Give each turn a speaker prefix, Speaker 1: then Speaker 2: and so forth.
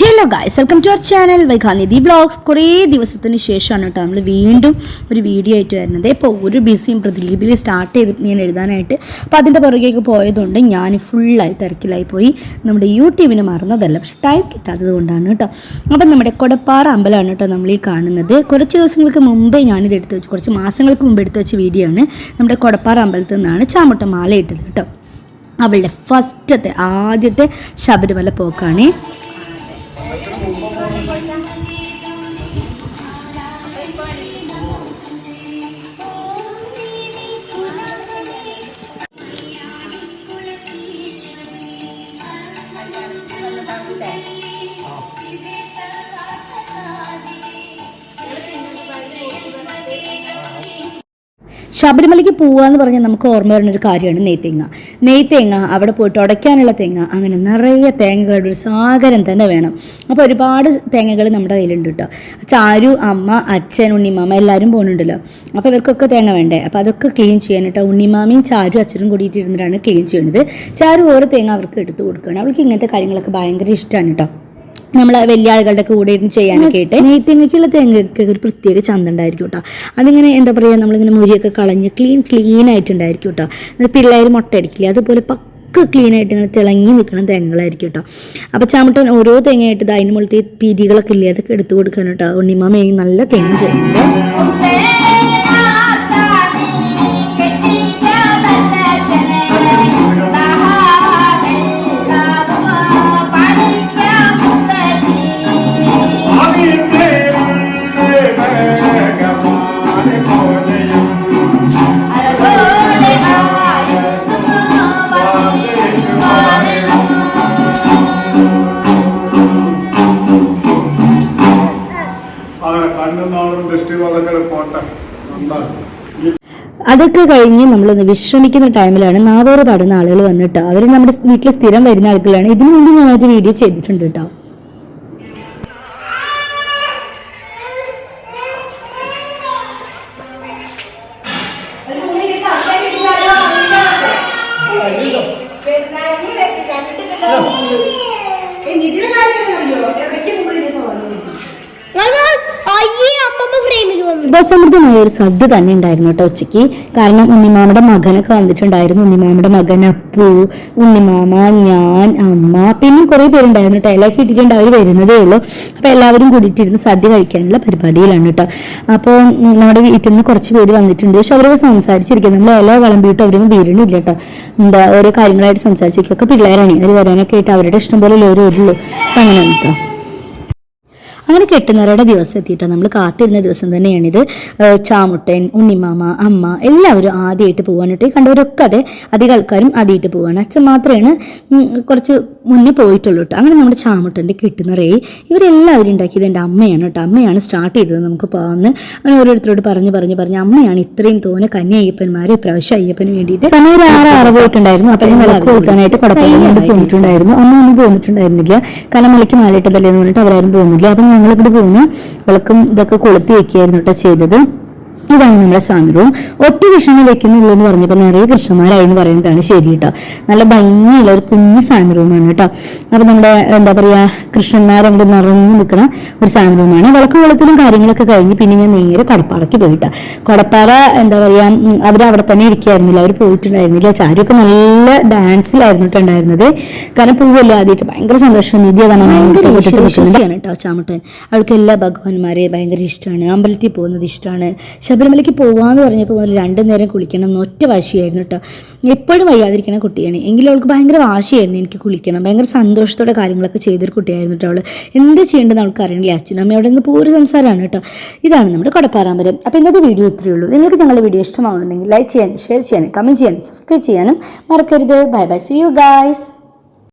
Speaker 1: Hello guys welcome to our channel Vaikanidhi blogs കുറേ ദിവസത്തിന് ശേഷമാണ് കേട്ടോ നമ്മൾ വീണ്ടും ഒരു വീഡിയോ ആയിട്ട് വരുന്നത്. ഇപ്പോൾ ഒരു ബിസിയും പ്രദീപിൽ സ്റ്റാർട്ട് ചെയ്തിട്ട് ഞാൻ എഴുതാനായിട്ട് അപ്പോൾ അതിന്റെ പുറകേക്ക് പോയതുകൊണ്ട് ഞാൻ ഫുള്ളായി തിരക്കിലായി പോയി. നമ്മുടെ യൂട്യൂബിന് മറന്നതല്ല പക്ഷെ ടൈം കിട്ടാത്തത് കൊണ്ടാണ് കേട്ടോ. അപ്പം നമ്മുടെ കൊടപ്പാറ അമ്പലമാണ് കേട്ടോ നമ്മൾ ഈ കാണുന്നത്. കുറച്ച് ദിവസങ്ങൾക്ക് മുമ്പേ ഞാനിത് എടുത്ത് വെച്ച് കുറച്ച് മാസങ്ങൾക്ക് മുമ്പ് എടുത്ത് വെച്ച വീഡിയോ ആണ് നമ്മുടെ കൊടപ്പാറ അമ്പലത്തിൽ നിന്നാണ് ചാമുട്ട മാല ഇട്ടത് കേട്ടോ. അവളുടെ ഫസ്റ്റത്തെ ആദ്യത്തെ ശബരിമല പോക്കാണേ. 当你的 ശബരിമലയ്ക്ക് എന്ന് പറഞ്ഞാൽ നമുക്ക് ഓർമ്മ വരുന്ന ഒരു കാര്യമാണ് നെയ്ത്തേങ്ങ നെയ്ത്തേങ്ങ അവിടെ പോയിട്ട് ഉടയ്ക്കാനുള്ള തേങ്ങ അങ്ങനെ നിറയെ തേങ്ങകളുടെ ഒരു സാഗരം തന്നെ വേണം. അപ്പോൾ ഒരുപാട് തേങ്ങകൾ നമ്മുടെ കയ്യിലുണ്ട് കേട്ടോ. ചാരു അമ്മ അച്ഛൻ ഉണ്ണിമാമ എല്ലാവരും പോകുന്നുണ്ടല്ലോ. അപ്പോൾ ഇവർക്കൊക്കെ തേങ്ങ വേണ്ടേ? അപ്പോൾ അതൊക്കെ ക്ലീൻ ചെയ്യാൻ കേട്ടോ. ഉണ്ണിമാമയും ചാരു അച്ഛനും കൂടിയിട്ട് ഇരുന്നിട്ടാണ് ക്ലീൻ ചെയ്യുന്നത്. ചാരു ഓരോ തേങ്ങ അവർക്ക് എടുത്തു കൊടുക്കുകയാണ്. അവൾക്ക് ഇങ്ങനത്തെ കാര്യങ്ങളൊക്കെ ഭയങ്കര ഇഷ്ടമാണ് കേട്ടോ. നമ്മൾ വലിയ ആളുകളുടെ കൂടെ ഇരുന്ന് ചെയ്യാനൊക്കെ ആയിട്ട്. നെയ്ത്തേങ്ങയ്ക്കുള്ള തേങ്ങയ്ക്ക് ഒരു പ്രത്യേക ചന്ത ഉണ്ടായിരിക്കും കേട്ടോ അതിങ്ങനെ എന്താ പറയുക നമ്മളിങ്ങനെ മുരിയൊക്കെ കളഞ്ഞ് ക്ലീൻ ക്ലീൻ ആയിട്ടുണ്ടായിരിക്കും കേട്ടോ പിള്ളേർ മുട്ട അടിക്കില്ല അതുപോലെ പക്ക ക്ലീൻ ആയിട്ട് ഇങ്ങനെ തിളങ്ങി നിൽക്കുന്ന തേങ്ങകളായിരിക്കും കേട്ടോ അപ്പോൾ ചാമട്ടൻ ഓരോ തേങ്ങയായിട്ട് അതിന് മുകളിലത്തെ പീതികളൊക്കെ ഇല്ലേ അതൊക്കെ എടുത്തു കൊടുക്കാൻ കേട്ടോ ഉണ്ണിമാമ നല്ല തേങ്ങ ചെയ്യുന്നുണ്ട്.
Speaker 2: അതൊക്കെ
Speaker 1: കഴിഞ്ഞ് നമ്മളൊന്ന് വിശ്രമിക്കുന്ന ടൈമിലാണ് നാവോറ് പാടുന്ന ആളുകൾ വന്നിട്ട് അവർ നമ്മുടെ വീട്ടിൽ സ്ഥിരം വരുന്ന ആളുകളാണ്. ഇതിനു മുമ്പ് ഞാനത് വീഡിയോ ചെയ്തിട്ടുണ്ട് കേട്ടോ. ഉപസമൃദ്ധമായ ഒരു സദ്യ തന്നെ ഉണ്ടായിരുന്നു കേട്ടോ ഉച്ചയ്ക്ക്. കാരണം ഉണ്ണിമാമയുടെ മകനൊക്കെ വന്നിട്ടുണ്ടായിരുന്നു. ഉണ്ണിമാമയുടെ മകൻ അപ്പു ഉണ്ണിമാമ ഞാൻ അമ്മ പിന്നെ കുറേ പേരുണ്ടായിരുന്നു കേട്ടോ. ഇലയൊക്കെ ഇട്ടിട്ടുണ്ട് അവർ വരുന്നതേ ഉള്ളൂ. അപ്പോൾ എല്ലാവരും കൂടിയിട്ടിരുന്ന് സദ്യ കഴിക്കാനുള്ള പരിപാടിയിലാണ് കേട്ടോ. അപ്പോൾ നമ്മുടെ വീട്ടിൽ നിന്ന് കുറച്ച് പേര് വന്നിട്ടുണ്ട്. പക്ഷെ അവരൊക്കെ സംസാരിച്ചിരിക്കുന്നത് നമ്മൾ ഇല വിളമ്പിയിട്ട് അവരൊന്നും വീരണില്ല കേട്ടോ. എന്താ ഓരോ കാര്യങ്ങളായിട്ട് സംസാരിച്ചിരിക്കും. ഒക്കെ പിള്ളേരാണ്. അവർ വരാനൊക്കെ ആയിട്ട് അവരുടെ ഇഷ്ടം പോലെ ലോരി വരുള്ളൂ അങ്ങനെ കേട്ടോ. അങ്ങനെ കെട്ടുന്നവരുടെ ദിവസം എത്തിയിട്ടോ. നമ്മൾ കാത്തിരുന്ന ദിവസം തന്നെയാണിത്. ചാമുട്ടൻ ഉണ്ണിമാമ അമ്മ എല്ലാവരും ആദ്യമായിട്ട് പോകാനായിട്ട് ഈ കണ്ടവരൊക്കെ അതെ അധികം ആൾക്കാരും ആദ്യമായിട്ട് പോവാണ്. അച്ഛൻ മാത്രമാണ് കുറച്ച് മുന്നേ പോയിട്ടുള്ളൂ കേട്ടോ. അങ്ങനെ നമ്മുടെ ചാമുട്ടന്റെ കെട്ടുന്നറേ ഇവരെല്ലാവരും ഉണ്ടാക്കിയത് എന്റെ അമ്മയാണ് കേട്ടോ. അമ്മയാണ് സ്റ്റാർട്ട് ചെയ്തത് നമുക്ക് പോകാമെന്ന് അങ്ങനെ ഓരോരുത്തരോട് പറഞ്ഞ് പറഞ്ഞ് പറഞ്ഞ് അമ്മയാണ് ഇത്രയും തോനെ കന്യ അയ്യപ്പന്മാരെ പ്രാവശ്യം അയ്യപ്പന് വേണ്ടിയിട്ട് സമയം ഒരു ആറ് ആറ് പോയിട്ടുണ്ടായിരുന്നു. അപ്പം ഞാൻ വിളക്ക് കൊടുക്കാനായിട്ട് കുഴപ്പമില്ലാണ്ട് പോയിട്ടുണ്ടായിരുന്നു. അമ്മ ഒന്നും പോന്നിട്ടുണ്ടായിരുന്നില്ല. കാരണം മലയ്ക്ക് മാലയിട്ടതല്ലേ എന്ന് പറഞ്ഞിട്ട് അവരാരും പോകുന്നില്ല അപ്പം ഞങ്ങൾ ഇവിടെ പോകുന്ന വിളക്കും ഇതൊക്കെ കൊളുത്തി വെക്കുകയായിരുന്നു കേട്ടോ ചെയ്തത്. ഇതാണ് നമ്മുടെ സ്വാമി റൂം. ഒറ്റ കൃഷ്ണനെ വെക്കുന്നുള്ളൂ എന്ന് പറഞ്ഞപ്പോൾ നിറയെ കൃഷ്ണന്മാരായി എന്ന് പറയുന്നതാണ് ശരി കേട്ടോ. നല്ല ഭംഗിയുള്ള ഒരു കുഞ്ഞു സ്വാമി റൂമാണ് കേട്ടോ. അപ്പൊ നമ്മുടെ എന്താ പറയാ കൃഷ്ണന്മാർ അവിടെ നിറഞ്ഞു നിൽക്കുന്ന ഒരു സ്വാമി റൂമാണ്. വിളക്ക് കുളത്തിലും കാര്യങ്ങളൊക്കെ കഴിഞ്ഞ് പിന്നെ ഞാൻ നേരെ കടപ്പാറയ്ക്ക് പോയിട്ട കടപ്പാറ എന്താ പറയാ അവർ അവർ അവിടെ തന്നെ ഇരിക്കായിരുന്നില്ല. അവർ പോയിട്ടുണ്ടായിരുന്നില്ല. ചാരിയൊക്കെ നല്ല ഡാൻസിലായിരുന്നു ഉണ്ടായിരുന്നത്. കാരണം പൂവല്ല ആദ്യമായിട്ട് ഭയങ്കര സന്തോഷം നിധി അതാണ് കേട്ടോ ചാമട്ടൻ. അവൾക്ക് എല്ലാ ഭഗവാന്മാരെ ഭയങ്കര ഇഷ്ടമാണ്. അമ്പലത്തിൽ പോകുന്നത് ഇഷ്ടമാണ്. ശബരിമലയ്ക്ക് പോവാന്ന് പറഞ്ഞപ്പോൾ മുതൽ രണ്ടു നേരം കുളിക്കണം എന്ന് ഒറ്റ വാശിയായിരുന്നു കേട്ടോ എപ്പോഴും വയ്യാതിരിക്കണ കുട്ടിയാണ്. എങ്കിലും അവൾക്ക് ഭയങ്കര വാശിയായിരുന്നു എനിക്ക് കുളിക്കണം. ഭയങ്കര സന്തോഷത്തോടെ കാര്യങ്ങളൊക്കെ ചെയ്തൊരു കുട്ടിയായിരുന്നു കേട്ടോ അവൾ എന്ത് ചെയ്യേണ്ടതെന്ന് അവൾക്ക് അറിയണില്ല അച്ഛനും അവിടെ നിന്ന് പൂര സംസാരമാണ് കേട്ടോ ഇതാണ് നമ്മുടെ കൊടപ്പാറാമ്പരം അപ്പോൾ ഇന്നത്തെ വീഡിയോ ഇത്രയേ ഉള്ളൂ. നിങ്ങൾക്ക് ഞങ്ങളുടെ വീഡിയോ ഇഷ്ടമാവുന്നുണ്ടെങ്കിൽ ലൈക്ക് ചെയ്യാനും ഷെയർ ചെയ്യാനും കമന്റ് ചെയ്യാനും സബ്സ്ക്രൈബ് ചെയ്യാനും മറക്കരുത്. Bye bye see you guys